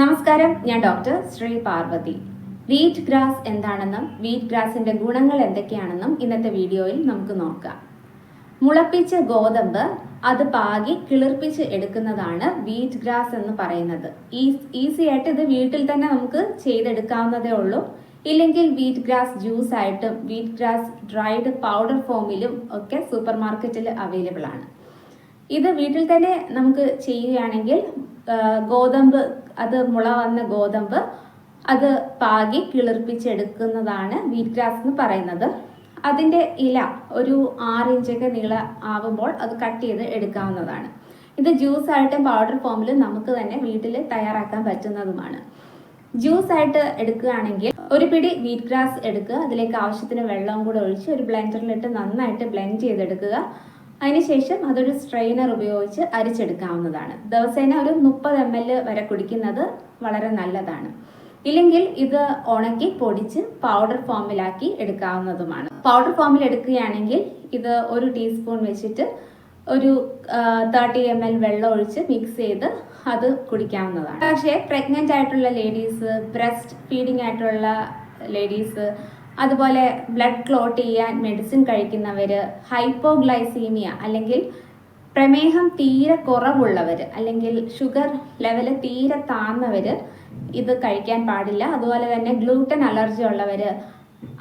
നമസ്കാരം ഞാൻ doctor Sree Parvathi. Wheat grass എന്താണെന്നും വീറ്റ് ഗ്രാസിന്റെ ഗുണങ്ങൾ എന്തൊക്കെയാണെന്നും ഇന്നത്തെ വീഡിയോയിൽ നമുക്ക് നോക്കാം. മുളപ്പിച്ച ഗോതമ്പ് അത് പാകി കിളിർപ്പിച്ച് എടുക്കുന്നതാണ് വീറ്റ് ഗ്രാസ് എന്ന് പറയുന്നത്. ഈസി ആയിട്ട് ഇത് വീട്ടിൽ തന്നെ നമുക്ക് ചെയ്തെടുക്കാവുന്നതേ ഉള്ളൂ. ഇല്ലെങ്കിൽ വീറ്റ് ഗ്രാസ് ജ്യൂസ് ആയിട്ടും വീറ്റ് ഗ്രാസ് ഡ്രൈഡ് പൗഡർ ഫോമിലും ഒക്കെ സൂപ്പർ മാർക്കറ്റിൽ അവൈലബിൾ ആണ്. ഇത് വീട്ടിൽ തന്നെ നമുക്ക് ചെയ്യുകയാണെങ്കിൽ ഗോതമ്പ് അത് മുള വന്ന ഗോതമ്പ് അത് പാകി കിളിർപ്പിച്ചെടുക്കുന്നതാണ് വീറ്റ് ഗ്രാസ് എന്ന് പറയുന്നത്. അതിന്റെ ഇല ഒരു ആറിഞ്ചൊക്കെ നീള ആവുമ്പോൾ അത് കട്ട് ചെയ്ത് എടുക്കാവുന്നതാണ്. ഇത് ജ്യൂസ് ആയിട്ടും പൗഡർ ഫോമിലും നമുക്ക് തന്നെ വീട്ടിൽ തയ്യാറാക്കാൻ പറ്റുന്നതുമാണ്. ജ്യൂസ് ആയിട്ട് എടുക്കുകയാണെങ്കിൽ ഒരു പിടി വീറ്റ് ഗ്രാസ് എടുക്കുക അതിലേക്ക് ആവശ്യത്തിന് വെള്ളം കൂടെ ഒഴിച്ച് ഒരു ബ്ലെൻഡറിലിട്ട് നന്നായിട്ട് ബ്ലെൻഡ് ചെയ്തെടുക്കുക. അതിനുശേഷം അതൊരു സ്ട്രെയിനർ ഉപയോഗിച്ച് അരിച്ചെടുക്കാവുന്നതാണ്. ദിവസേന ഒരു മുപ്പത് എം എൽ വരെ കുടിക്കുന്നത് വളരെ നല്ലതാണ്. ഇല്ലെങ്കിൽ ഇത് ഉണക്കി പൊടിച്ച് പൗഡർ ഫോമിലാക്കി എടുക്കാവുന്നതുമാണ്. പൗഡർ ഫോമിൽ എടുക്കുകയാണെങ്കിൽ ഇത് ഒരു ടീസ്പൂൺ വെച്ചിട്ട് ഒരു തേർട്ടി എം എൽ വെള്ളം ഒഴിച്ച് മിക്സ് ചെയ്ത് അത് കുടിക്കാവുന്നതാണ്. പക്ഷേ പ്രഗ്നന്റ് ആയിട്ടുള്ള ലേഡീസ് ബ്രസ്റ്റ് ഫീഡിംഗ് ആയിട്ടുള്ള ലേഡീസ് അതുപോലെ ബ്ലഡ് ക്ലോട്ട് ചെയ്യാൻ മെഡിസിൻ കഴിക്കുന്നവർ ഹൈപ്പോഗ്ലൈസീമിയ അല്ലെങ്കിൽ പ്രമേഹം തീരെ കുറവുള്ളവർ അല്ലെങ്കിൽ ഷുഗർ ലെവൽ തീരെ താഴ്ന്നവർ ഇത് കഴിക്കാൻ പാടില്ല. അതുപോലെ തന്നെ ഗ്ലൂട്ടൻ അലർജി ഉള്ളവർ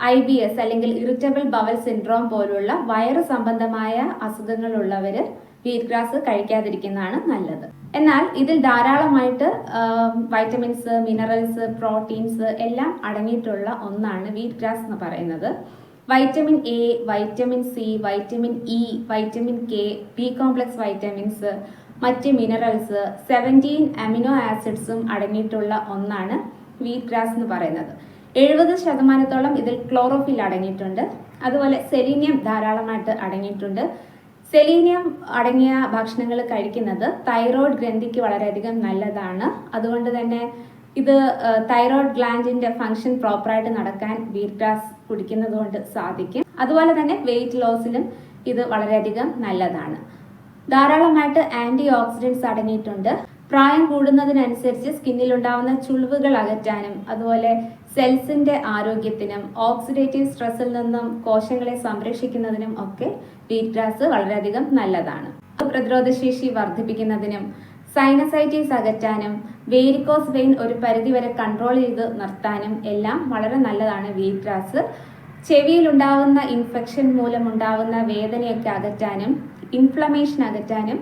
ഐ ബി എസ് അല്ലെങ്കിൽ ഇറിറ്റബിൾ ബവൽ സിൻഡ്രോം പോലുള്ള വയറ് സംബന്ധമായ അസുഖങ്ങളുള്ളവർ വീറ്റ് ഗ്രാസ് കഴിക്കാതിരിക്കുന്നതാണ് നല്ലത്. എന്നാൽ ഇതിൽ ധാരാളമായിട്ട് വൈറ്റമിൻസ് മിനറൽസ് പ്രോട്ടീൻസ് എല്ലാം അടങ്ങിയിട്ടുള്ള ഒന്നാണ് വീറ്റ് ഗ്രാസ് എന്ന് പറയുന്നത്. Vitamin A vitamin C vitamin E vitamin K B complex vitamins മറ്റ് മിനറൽസ് സെവന്റീൻ അമിനോ ആസിഡ്സും അടങ്ങിയിട്ടുള്ള ഒന്നാണ് വീറ്റ് ഗ്രാസ് എന്ന് പറയുന്നത്. എഴുപത് ശതമാനത്തോളം ഇതിൽ ക്ലോറോഫിൽ അടങ്ങിയിട്ടുണ്ട്. അതുപോലെ സെലീനിയം ധാരാളമായിട്ട് അടങ്ങിയിട്ടുണ്ട്. സെലീനിയം അടങ്ങിയ ഭക്ഷണങ്ങൾ കഴിക്കുന്നത് തൈറോയ്ഡ് ഗ്രന്ഥിക്ക് വളരെയധികം നല്ലതാണ്. അതുകൊണ്ട് തന്നെ ഇത് തൈറോയ്ഡ് ഗ്ലാൻഡിന്റെ ഫംഗ്ഷൻ പ്രോപ്പറായിട്ട് നടക്കാൻ വീറ്റ് ഗ്രാസ് കുടിക്കുന്നത് കൊണ്ട് സാധിക്കും. അതുപോലെ തന്നെ വെയിറ്റ് ലോസിലും ഇത് വളരെയധികം നല്ലതാണ്. ധാരാളമായിട്ട് ആന്റി ഓക്സിഡൻസ് അടങ്ങിയിട്ടുണ്ട്. പ്രായം കൂടുന്നതിനനുസരിച്ച് സ്കിന്നിൽ ഉണ്ടാവുന്ന ചുളിവുകൾ അകറ്റാനും അതുപോലെ സെൽസിന്റെ ആരോഗ്യത്തിനും ഓക്സിഡേറ്റീവ് സ്ട്രെസ്സിൽ നിന്നും കോശങ്ങളെ സംരക്ഷിക്കുന്നതിനും ഒക്കെ വീറ്റ് ഗ്രാസ് വളരെയധികം നല്ലതാണ്. പ്രതിരോധശേഷി വർദ്ധിപ്പിക്കുന്നതിനും സൈനസൈറ്റീസ് അകറ്റാനും വേരിക്കോസ് വെയിൻ ഒരു പരിധിവരെ കൺട്രോൾ ചെയ്ത് നിർത്താനും എല്ലാം വളരെ നല്ലതാണ് വീറ്റ് ഗ്രാസ് ചെവിയിൽ ഉണ്ടാകുന്ന ഇൻഫെക്ഷൻ മൂലം ഉണ്ടാകുന്ന വേദനയൊക്കെ അകറ്റാനും ഇൻഫ്ലമേഷൻ അകറ്റാനും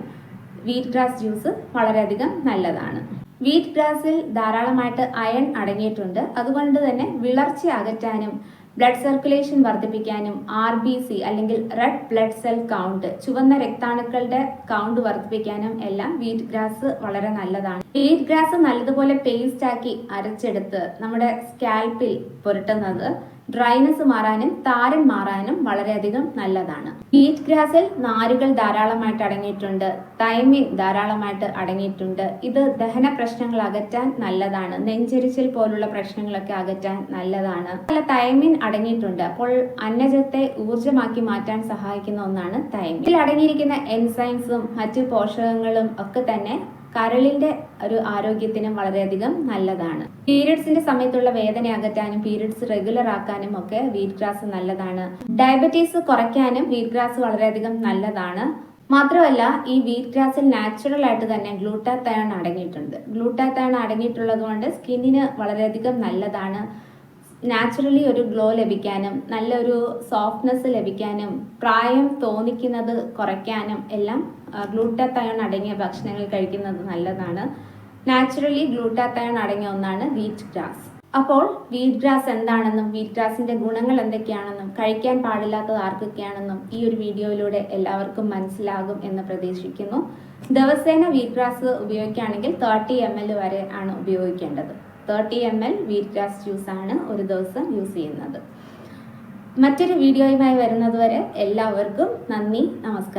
വീറ്റ് ഗ്രാസ് ജ്യൂസ് വളരെയധികം നല്ലതാണ്. വീറ്റ് ഗ്രാസിൽ ധാരാളമായിട്ട് അയൺ അടങ്ങിയിട്ടുണ്ട്. അതുകൊണ്ട് തന്നെ വിളർച്ച അകറ്റാനും ബ്ലഡ് സർക്കുലേഷൻ വർദ്ധിപ്പിക്കാനും ആർ ബി സി അല്ലെങ്കിൽ റെഡ് ബ്ലഡ് സെൽ കൗണ്ട് ചുവന്ന രക്താണുക്കളുടെ കൗണ്ട് വർദ്ധിപ്പിക്കാനും എല്ലാം വീറ്റ് ഗ്രാസ് വളരെ നല്ലതാണ്. വീറ്റ് ഗ്രാസ് നല്ലതുപോലെ പേസ്റ്റ് ആക്കി അരച്ചെടുത്ത് നമ്മുടെ സ്കാൽപ്പിൽ പുരട്ടുന്നത് ഡ്രൈനസ് മാറാനും താരൻ മാറാനും വളരെയധികം നല്ലതാണ്. വീറ്റ് ഗ്രാസിൽ നാരുകൾ ധാരാളമായിട്ട് അടങ്ങിയിട്ടുണ്ട്. തൈമിൻ ധാരാളമായിട്ട് അടങ്ങിയിട്ടുണ്ട്. ഇത് ദഹന പ്രശ്നങ്ങൾ അകറ്റാൻ നല്ലതാണ്. നെഞ്ചരിച്ചിൽ പോലുള്ള പ്രശ്നങ്ങളൊക്കെ അകറ്റാൻ നല്ലതാണ്. പല തൈമിൻ അടങ്ങിയിട്ടുണ്ട്. അപ്പോൾ അന്നജത്തെ ഊർജമാക്കി മാറ്റാൻ സഹായിക്കുന്ന ഒന്നാണ് തൈമിൻ. ഇതിൽ അടങ്ങിയിരിക്കുന്ന എൻസൈംസും മറ്റു പോഷകങ്ങളും ഒക്കെ തന്നെ കരളിന്റെ ഒരു ആരോഗ്യത്തിനും വളരെയധികം നല്ലതാണ്. പീരിയഡ്സിന്റെ സമയത്തുള്ള വേദന അകറ്റാനും പീരിയഡ്സ് റെഗുലർ ആക്കാനും ഒക്കെ വീറ്റ് ഗ്രാസ് നല്ലതാണ്. ഡയബറ്റീസ് കുറയ്ക്കാനും വീറ്റ് ഗ്രാസ് വളരെയധികം നല്ലതാണ്. മാത്രമല്ല ഈ വീറ്റ് ഗ്രാസിൽ നാച്ചുറൽ ആയിട്ട് തന്നെ ഗ്ലൂട്ടാത്തയാണ് അടങ്ങിയിട്ടുണ്ട് ഗ്ലൂട്ടാത്തയാണ് അടങ്ങിയിട്ടുള്ളത് കൊണ്ട് സ്കിന്നിന് വളരെയധികം നല്ലതാണ്. നാച്ചുറലി ഒരു ഗ്ലോ ലഭിക്കാനും നല്ലൊരു സോഫ്റ്റ്നെസ് ലഭിക്കാനും പ്രായം തോന്നിക്കുന്നത് കുറയ്ക്കാനും എല്ലാം ഗ്ലൂട്ടാത്തയോൺ അടങ്ങിയ ഭക്ഷണങ്ങൾ കഴിക്കുന്നത് നല്ലതാണ്. നാച്ചുറലി ഗ്ലൂട്ടാത്തയോൺ അടങ്ങിയ ഒന്നാണ് വീറ്റ് ഗ്രാസ് അപ്പോൾ വീറ്റ് ഗ്രാസ് എന്താണെന്നും വീറ്റ് ഗ്രാസിന്റെ ഗുണങ്ങൾ എന്തൊക്കെയാണെന്നും കഴിക്കാൻ പാടില്ലാത്തത് ആർക്കൊക്കെയാണെന്നും ഈ ഒരു വീഡിയോയിലൂടെ എല്ലാവർക്കും മനസ്സിലാകും എന്ന് പ്രതീക്ഷിക്കുന്നു. ദിവസേന വീറ്റ് ഗ്രാസ് ഉപയോഗിക്കുകയാണെങ്കിൽ തേർട്ടി എം എൽ വരെ ആണ് ഉപയോഗിക്കേണ്ടത്. Thirty M L wheat grass ജ്യൂസാണ് ഒരു ദിവസം യൂസ് ചെയ്യുന്നത്. മറ്റൊരു വീഡിയോയുമായി വരുന്നതുവരെ എല്ലാവർക്കും നന്ദി നമസ്കാരം.